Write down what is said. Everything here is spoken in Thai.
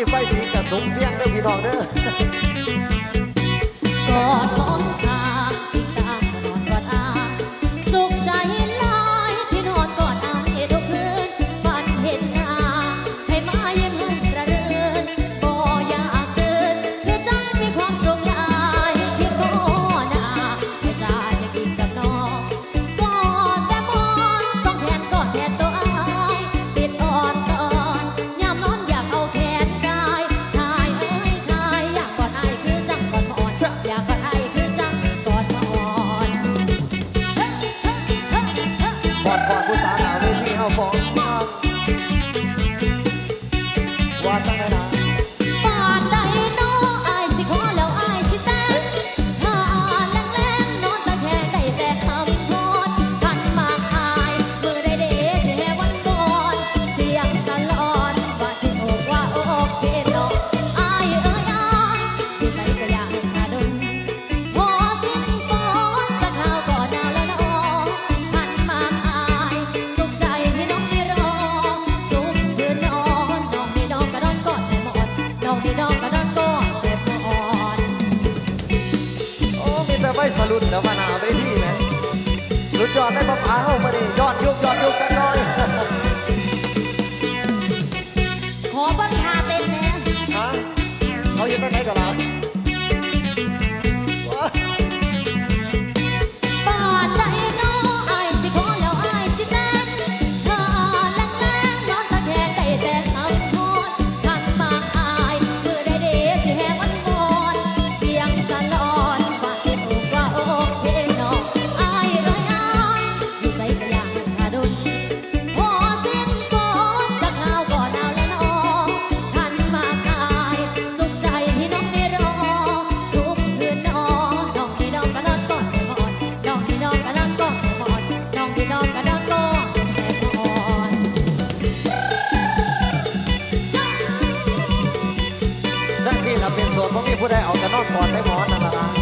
ีไฟดีกับสมเพียงเด้อพี่น้องเด้อ รุ่นเดี๋ยวมานาวได้ที่นะสุดยอดได้มะพร้าวมาดิยอดยกยอดยกกัน เป็นส่วนของมีผู้ใดเอกแต่นอนก่อนไปหมอนนั่นล่ะ